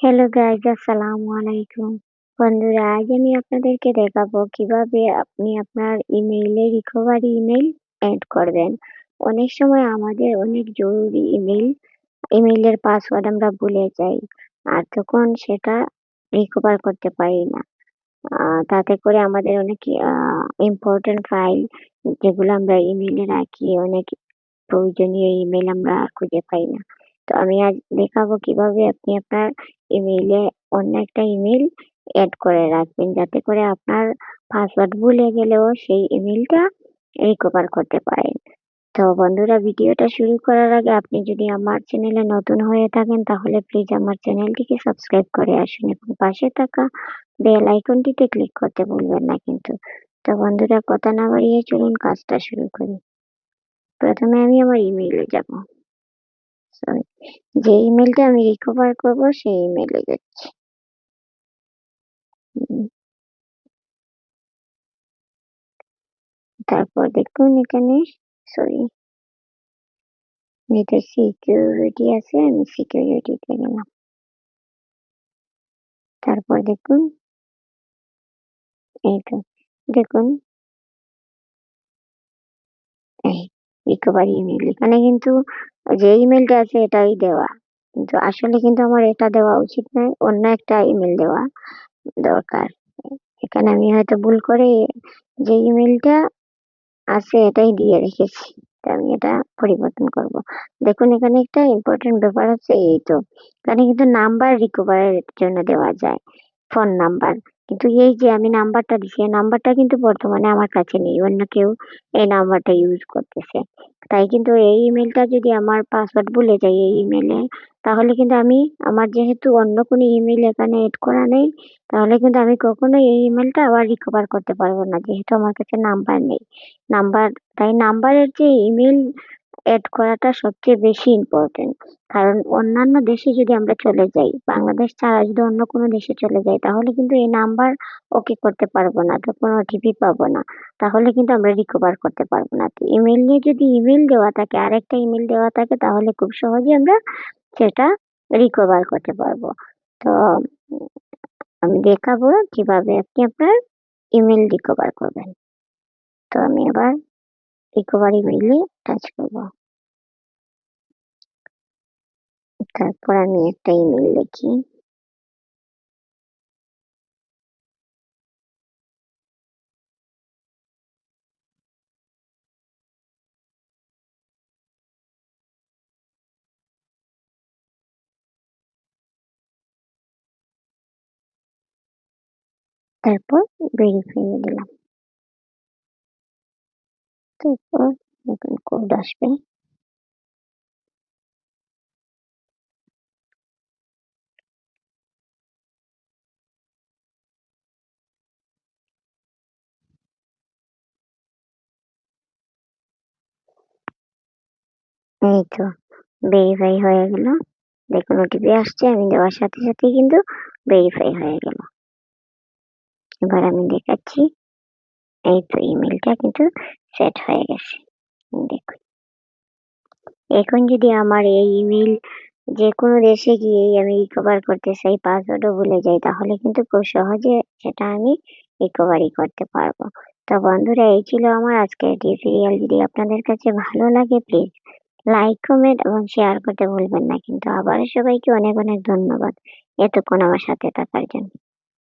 Hello guys আসসালামু আলাইকুম বন্ধুরা, আজ আমি আপনাদেরকে দেখাবো কীভাবে আপনি আপনার ইমেইলে রিকভারি ইমেইল অ্যাড করবেন। অনেক সময় আমাদের অনেক জরুরি ইমেইল ইমেইলের পাসওয়ার্ড আমরা ভুলে যাই আর তখন সেটা রিকভার করতে পারি না। তাতে করে আমাদের অনেক ইম্পর্টেন্ট ফাইল যেগুলো আমরা ইমেইলে রাখি, অনেক প্রয়োজনীয় ইমেইল আমরা খুঁজে পাই না। তো আমি আজ দেখাবো কীভাবে আপনি আপনার ইমেইলে অন্য একটা ইমেইল অ্যাড করে রাখবেন। যাতে করে আপনার পাসওয়ার্ড ভুলে গেলেও সেই ইমেইলটা রিকভার করতে পারেন। তো বন্ধুরা, ভিডিওটা শুরু করার আগে আপনি যদি আমার চ্যানেলে নতুন হয়ে থাকেন, তাহলে প্লিজ আমার চ্যানেলটিকে সাবস্ক্রাইব করে আসুন এবং পাশে থাকা বেল আইকনটিতে ক্লিক করতে ভুলবেন না কিন্তু। তো বন্ধুরা, কথা না বাড়িয়ে চলুন, কাজটা শুরু করি। প্রথমে আমি আমার ইমেইলে যাব। সরি যে ইমেলটা আমি রিকভার করব, সেই ইমেলে যাচ্ছি। তারপর দেখুন এখানে সরি এটা সিকিউরিটি আছে, আমি সিকিউরিটিতে গেলাম। তারপর দেখুন এই দেখুন রিকভারি ইমেল এখানে কিন্তু যে ইমেলটা আছে এটাই দেওয়া। কিন্তু আসলে কিন্তু আমার এটা দেওয়া উচিত নয়, অন্য একটা ইমেল দেওয়া দরকার। এখানে আমি হয়তো ভুল করে যে ইমেলটা আছে এটাই দিয়ে রেখেছি। আমি এটা পরিবর্তন করব। দেখুন, এখানে একটা ইম্পর্টেন্ট ব্যাপার হচ্ছে এই তো। এখানে কিন্তু নাম্বার রিকভারের জন্য দেওয়া যায় ফোন নাম্বার কিন্তু এই যে আমি নাম্বারটা দিছি এই নাম্বারটা কিন্তু বর্তমানে আমার কাছে নেই, অন্য কেউ এই নাম্বারটা ইউজ করতেছে। তাই কিন্তু এই ইমেলটা যদি আমার পাসওয়ার্ড ভুলে যাই এই ইমেলে তাহলে কিন্তু আমি, আমার যেহেতু অন্য কোনো ইমেল এখানে এড করা নেই, তাহলে কিন্তু আমি কখনোই এই ইমেলটা আবার রিকভার করতে পারব না, যেহেতু আমার কাছে নাম্বার নেই। নাম্বার তাই নাম্বারের যে ইমেল এড করাটা সবচেয়ে বেশি ইম্পর্টেন্ট কারণ অন্যান্য দেশে যদি আমরা চলে যাই, বাংলাদেশ ছাড়া যদি অন্য কোনো দেশে চলে যাই, তাহলে কিন্তু এই নাম্বার ওকে করতে পারব না তো কোনো ওটিপি পাবো না। তাহলে কিন্তু আমরা রিকভার করতে পারব না। তো ইমেল নিয়ে যদি ইমেল দেওয়া থাকে, আরেকটা ইমেল দেওয়া থাকে, তাহলে খুব সহজে আমরা সেটা রিকভার করতে পারব। তো, আমি দেখাবো কীভাবে আপনি আপনার ইমেল রিকভার করবেন। তো আমি এবার রিকভারি মেইলে টাচ করব। তারপর আমি একটা ইমেল লিখি। তারপর ভেরিফাই দিলাম। তারপর নতুন কোড আসবে। এই তো ভেরিফাই হয়ে গেল। দেখুন ওটিপি আসছে, আমি দেওয়ার সাথে সাথেই কিন্তু ভেরিফাই হয়ে গেল। এবার আমি দেখাচ্ছি, এই তো ইমেলটা কিন্তু সেট হয়ে গেছে। দেখুন। এখন যদি আমার এই ইমেল যে কোনো দেশে গিয়ে আমি রিকভার করতে চাই পাসওয়ার্ডও ভুলে যাই, তাহলে কিন্তু খুব সহজে সেটা আমি রিকভারি করতে পারব। তো বন্ধুরা, এই ছিল আমার আজকের টিউটোরিয়াল যদি আপনাদের কাছে ভালো লাগে প্লিজ লাইক কমেন্ট এবং শেয়ার করতে ভুলবেন না। কিন্তু আবারও সবাইকে অনেক অনেক ধন্যবাদ। এতক্ষণ আমার সাথে থাকার জন্য।